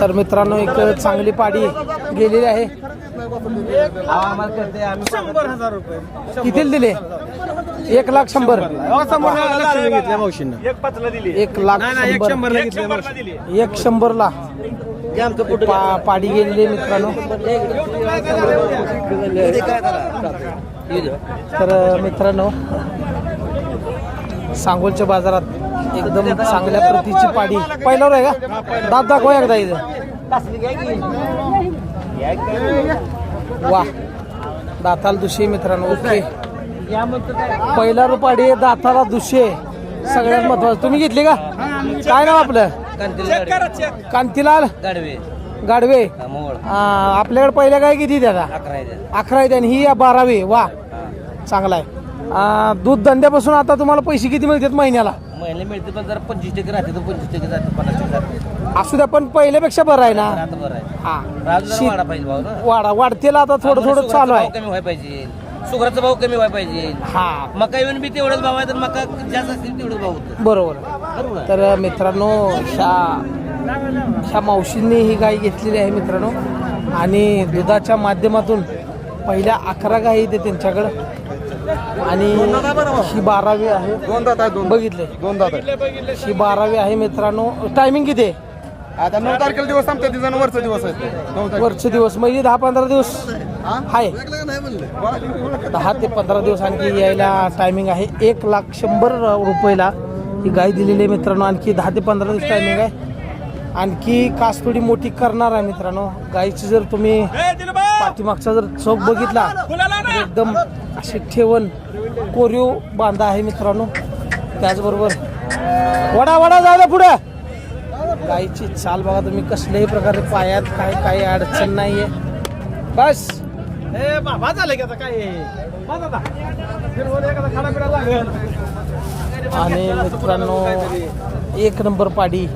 तर मित्रांनो एक चांगली पाडी गेलेली आहे. शंभर हजार रुपये. कितीला दिले? एक लाख शंभर. घेतल्या मावशीनं. एक लाख एक शंभर. एक शंभरला पा- पाडी गेलेली आहे मित्रांनो. तर मित्रांनो सांगोलच्या बाजारात एकदम चांगल्या प्रतीची पाडी. पहिल्यावर आहे का? दात दाखवा एकदा इथं. वा दाताला दुशे मित्रांनो. ओके. पहिला रुपाडी दाताला दुशे सगळ्यात महत्वाचं. तुम्ही घेतली का? काय नाव आपलं? कांतीलाल. गाडवे. आपल्याकडे पहिल्या काय किती त्याला अकरा आहे आणि ही बारावी वा चांगला आहे. दूध धंद्यापासून आता तुम्हाला पैसे किती मिळतात महिन्याला? महिने मिळते पण जरा पंचवीस टक्के राहते तर पंचवीस टक्के जाते पन्नास टक्के जाते. असू द्या पण पहिल्यापेक्षा बरं आहे ना? आता बरं आहे. हा. राजू जरा शी- वाढा पाहिजे भाऊ ना. वाढा वाढतेला आता थोडं थोडं चालू भाव आहे. कमी व्हायला पाहिजे. सुगराचा भाव कमी व्हायला पाहिजे. हा. मका येऊन बी तेवढंच भाव आहे तर मका जास्त असतील तेवढंच भाव होतो. बरोबर. बरोबर आहे. तर मित्रांनो ह्या ह्या मावशींनी ही गाय घेतलेली आहे मित्रांनो. आणि दुधाच्या माध्यमातून पहिल्या अकरा गायी इथे त्यांच्याकडं. आणि ही बारावी आहे. दोन दात आहे दोन बघितले. दोन दात आहे ही बारावी आहे मित्रांनो. टायमिंग किती आहे? आता नऊ तारखेला दिवस संपते तिचा वरचा दिवस आहे. नऊ तारखेला. वरचे दिवस. म्हणजे दहा पंधरा दिवस. हा? आहे दहा ते पंधरा दिवस आणखी यायला टायमिंग आहे. एक लाख शंभर रुपयाला ही गाय दिलेली आहे मित्रांनो. आणखी दहा ते पंधरा दिवस टायमिंग आहे. आणखी कास थोडी मोठी करणार आहे मित्रांनो. गायची जर तुम्ही पाठीमागचा जर चौक बघितला एकदम अशी ठेवण कोरीव बांधा आहे मित्रांनो. त्याचबरोबर वडा वडा जाऊ द्या पुढे. गायची चाल बघा तुम्ही कसल्याही प्रकारे पायात काय काही अडचण नाहीये. बस. बाबा झालं की आता काय? आणि मित्रांनो एक नंबर पाडी.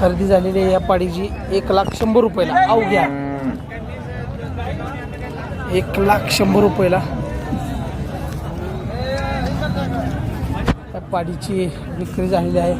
खरेदी झालेली आहे या पाडीची एक लाख शंभर रुपयाला. अवघ्या एक लाख शंभर रुपयाला. या पाडीची विक्री झालेली आहे.